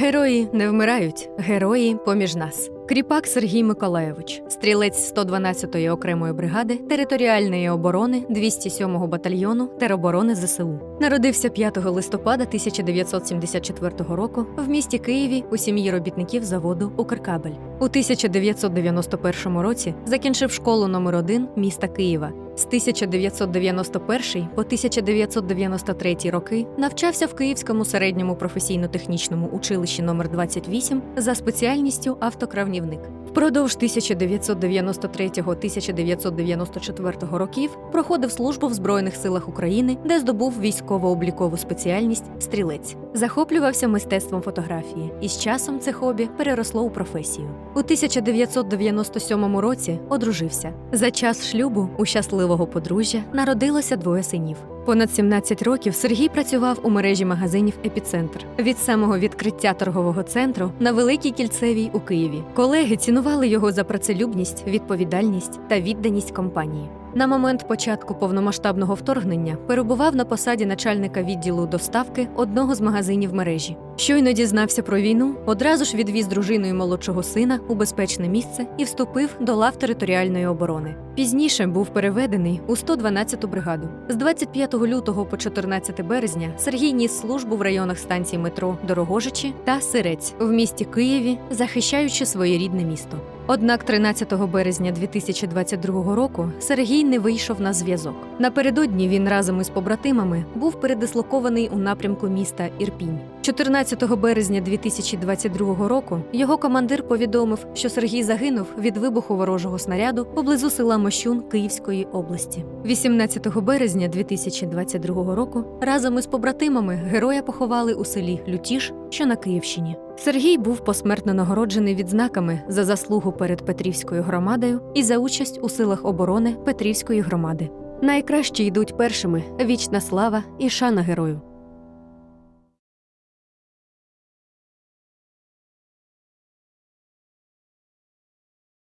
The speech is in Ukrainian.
Герої не вмирають, герої поміж нас. Кріпак Сергій Миколаєвич, стрілець 112-ї окремої бригади територіальної оборони 207-го батальйону тероборони ЗСУ. Народився 5 листопада 1974 року в місті Києві у сім'ї робітників заводу Укркабель. У 1991 році закінчив школу номер 1 міста Києва. З 1991 по 1993 роки навчався в Київському середньому професійно-технічному училищі номер 28 за спеціальністю автокравнівник. Впродовж 1993-1994 років проходив службу в Збройних силах України, де здобув військово-облікову спеціальність стрілець. Захоплювався мистецтвом фотографії, і з часом це хобі переросло у професію. У 1997 році одружився. За час шлюбу у щасливого подружжя народилося двоє синів. Понад 17 років Сергій працював у мережі магазинів Епіцентр від самого відкриття торгового центру на Великій Кільцевій у Києві. Колеги цінували його за працелюбність, відповідальність та відданість компанії. На момент початку повномасштабного вторгнення перебував на посаді начальника відділу доставки одного з магазинів мережі. Щойно дізнався про війну, одразу ж відвіз дружину і молодшого сина у безпечне місце і вступив до лав територіальної оборони. Пізніше був переведений у 112-ту бригаду. З 25 лютого по 14 березня Сергій ніс службу в районах станцій метро Дорогожичі та Сирець в місті Києві, захищаючи своє рідне місто. Однак 13 березня 2022 року Сергій не вийшов на зв'язок. Напередодні він разом із побратимами був передислокований у напрямку міста Ірпінь. 14 березня 2022 року його командир повідомив, що Сергій загинув від вибуху ворожого снаряду поблизу села Мощун Київської області. 18 березня 2022 року разом із побратимами героя поховали у селі Лютіш, що на Київщині. Сергій був посмертно нагороджений відзнаками за заслугу перед Петрівською громадою і за участь у силах оборони Петрівської громади. Найкращі йдуть першими вічна слава і шана герою.